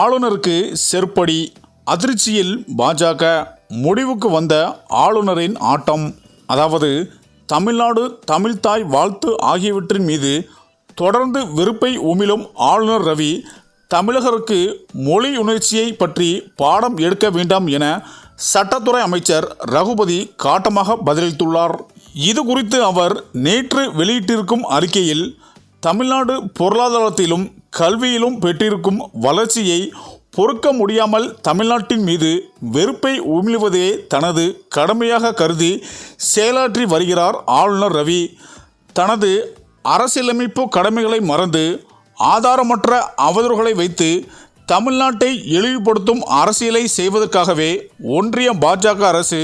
ஆளுநருக்கு செருப்படி. அதிர்ச்சியில் பாஜக முடிவுக்கு வந்த ஆளுநரின் ஆட்டம். அதாவது தமிழ்நாடு தமிழ்தாய் வாழ்த்து ஆகியவற்றின் மீது தொடர்ந்து வெறுப்பை உமிழும் ஆளுநர் ரவி தமிழகருக்கு மொழி உணர்ச்சியை பற்றி பாடம் எடுக்க வேண்டாம் என சட்டத்துறை அமைச்சர் ரகுபதி காட்டமாக பதிலளித்துள்ளார். இது குறித்து அவர் நேற்று வெளியிட்டிருக்கும் அறிக்கையில் தமிழ்நாடு பொருளாதாரத்திலும் கல்வியிலும் பெற்றிருக்கும் வளர்ச்சியை பொறுக்க முடியாமல் தமிழ்நாட்டின் மீது வெறுப்பை உமிழ்வதே தனது கடமையாக கருதி செயலாற்றி வருகிறார் ஆளுநர் ரவி. தனது அரசியலமைப்பு கடமைகளை மறந்து ஆதாரமற்ற அவதூறுகளை வைத்து தமிழ்நாட்டை இழிவுபடுத்தும் அரசியலை செய்வதற்காகவே ஒன்றிய பாஜக அரசு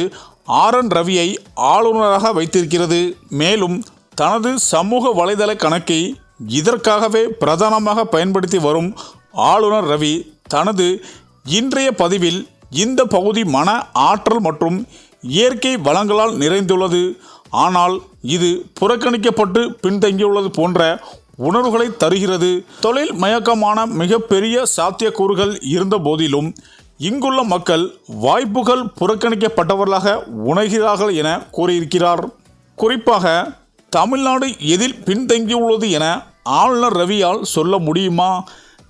ஆர் என் ரவியை ஆளுநராக வைத்திருக்கிறது. மேலும் தனது சமூக வலைதள கணக்கை இதற்காகவே பிரதானமாக பயன்படுத்தி வரும் ஆளுநர் ரவி தனது இன்றைய பதிவில் இந்த பகுதி மன ஆற்றல் மற்றும் இயற்கை வளங்களால் நிறைந்துள்ளது. ஆனால் இது புறக்கணிக்கப்பட்டு பின்தங்கியுள்ளது போன்ற உணர்வுகளை தருகிறது. தொழில் மயக்கமான மிகப்பெரிய சாத்தியக்கூறுகள் இருந்த போதிலும் இங்குள்ள மக்கள் வாய்ப்புகள் புறக்கணிக்கப்பட்டவர்களாக உணர்கிறார்கள் என கூறியிருக்கிறார். குறிப்பாக தமிழ்நாடு எதில் பின்தங்கியுள்ளது என ஆளுநர் ரவியால் சொல்ல முடியுமா?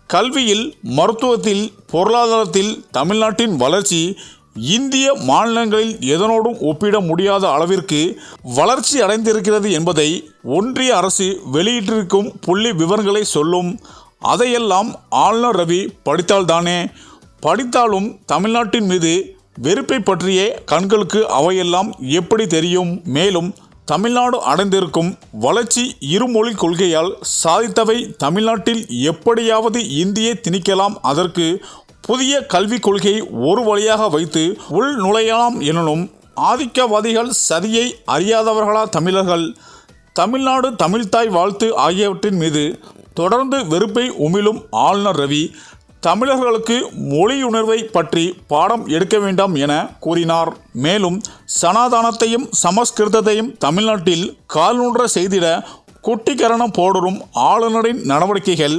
கல்வியில் மருத்துவத்தில் பொருளாதாரத்தில் தமிழ்நாட்டின் வளர்ச்சி இந்திய மாநிலங்களில் எதனோடும் ஒப்பிட முடியாத அளவிற்கு வளர்ச்சி அடைந்திருக்கிறது என்பதை ஒன்றிய அரசு வெளியிட்டிருக்கும் புள்ளி விவரங்களை சொல்லும். அதையெல்லாம் ஆளுநர் ரவி படித்தால்தானே? படித்தாலும் தமிழ்நாட்டின் மீது வெறுப்பை பற்றிய கண்களுக்கு அவையெல்லாம் எப்படி தெரியும்? மேலும் தமிழ்நாடு அடைந்திருக்கும் வளர்ச்சி இருமொழி கொள்கையால் சாதித்தவை தமிழ்நாட்டில் எப்படியாவது இந்தியை திணிக்கலாம் அதற்கு புதிய கல்விக் கொள்கையை ஒரு வழியாக வைத்து உள் நுழையலாம் எனினும் ஆதிக்கவாதிகள் சதியை அறியாதவர்களா தமிழர்கள்? தமிழ்நாடு தமிழ்தாய் வாழ்த்து ஆகியவற்றின் மீது தொடர்ந்து வெறுப்பை உமிழும் ஆளுநர் ரவி தமிழர்களுக்கு மொழியுணர்வை பற்றி பாடம் எடுக்க வேண்டாம் என கூறினார். மேலும் சனாதானத்தையும் சமஸ்கிருதத்தையும் தமிழ்நாட்டில் கால்நூன்ற செய்திட குட்டிக்கரணம் போடும் ஆளுநரின் நடவடிக்கைகள்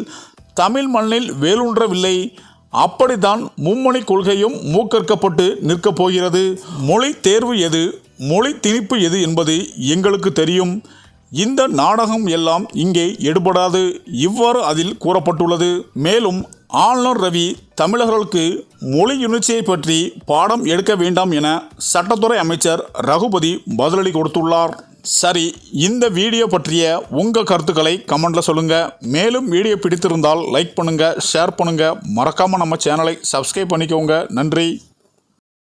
தமிழ் மண்ணில் வேலூன்றவில்லை. அப்படித்தான் மும்மணி கொள்கையும் மூக்கற்கப்பட்டு நிற்கப் போகிறது. மொழி தேர்வு எது மொழி திணிப்பு எது என்பது எங்களுக்கு தெரியும். இந்த நாடகம் எல்லாம் இங்கே எடுபடாது. இவ்வாறு அதில் கூறப்பட்டுள்ளது. மேலும் ஆளுநர் ரவி தமிழர்களுக்கு மொழி யுணர்ச்சியை பற்றி பாடம் எடுக்க வேண்டாம் என சட்டத்துறை அமைச்சர் ரகுபதி பதிலடி கொடுத்துள்ளார். சரி இந்த வீடியோ பற்றிய உங்கள் கருத்துக்களை கமெண்டில் சொல்லுங்கள் மேலும் வீடியோ பிடித்திருந்தால் லைக் பண்ணுங்கள் ஷேர் பண்ணுங்கள் மறக்காமல் நம்ம சேனலை சப்ஸ்கிரைப் பண்ணிக்கோங்க. நன்றி.